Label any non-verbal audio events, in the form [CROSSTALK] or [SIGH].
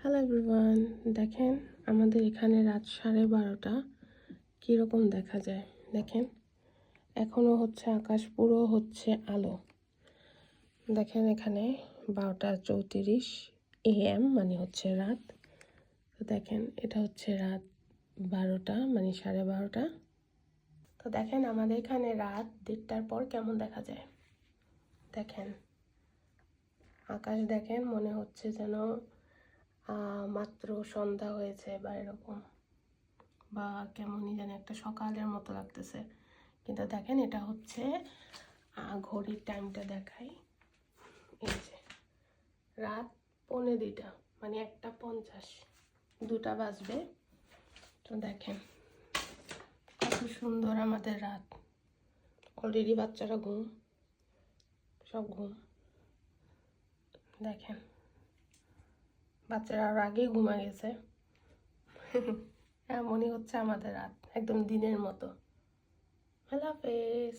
Hello everyone দেখেন আমাদের এখানে রাত সাড়ে বারোটা। কীরকম দেখা যায়? দেখেন এখনও হচ্ছে আকাশ পুরো হচ্ছে আলো। দেখেন এখানে বারোটা চৌত্রিশ এএম মানে হচ্ছে রাত। তো দেখেন, এটা হচ্ছে রাত বারোটা মানে সাড়ে বারোটা। তো দেখেন আমাদের এখানে রাত দেড়টার পর কেমন দেখা যায়? দেখেন, আকাশ দেখেন মনে হচ্ছে যেন মাত্র সন্ধ্যা হয়েছে বা এরকম। বা কেমনই যেন একটা সকালের মতো লাগতেছে। কিন্তু দেখেন এটা হচ্ছে ঘড়ির টাইমটা দেখাই। এই যে, রাত পৌনে দুইটা মানে একটা পঞ্চাশ দুটা বাজবে। তো দেখেন, কত সুন্দর আমাদের রাত। অলরেডি বাচ্চারা ঘুম, সব ঘুম। দেখেন। বাচ্চারা আর আগেই ঘুমা গেছে। [LAUGHS] এমনই হচ্ছে আমাদের রাত একদম দিনের মতো। আল্লাহ হাফেজ।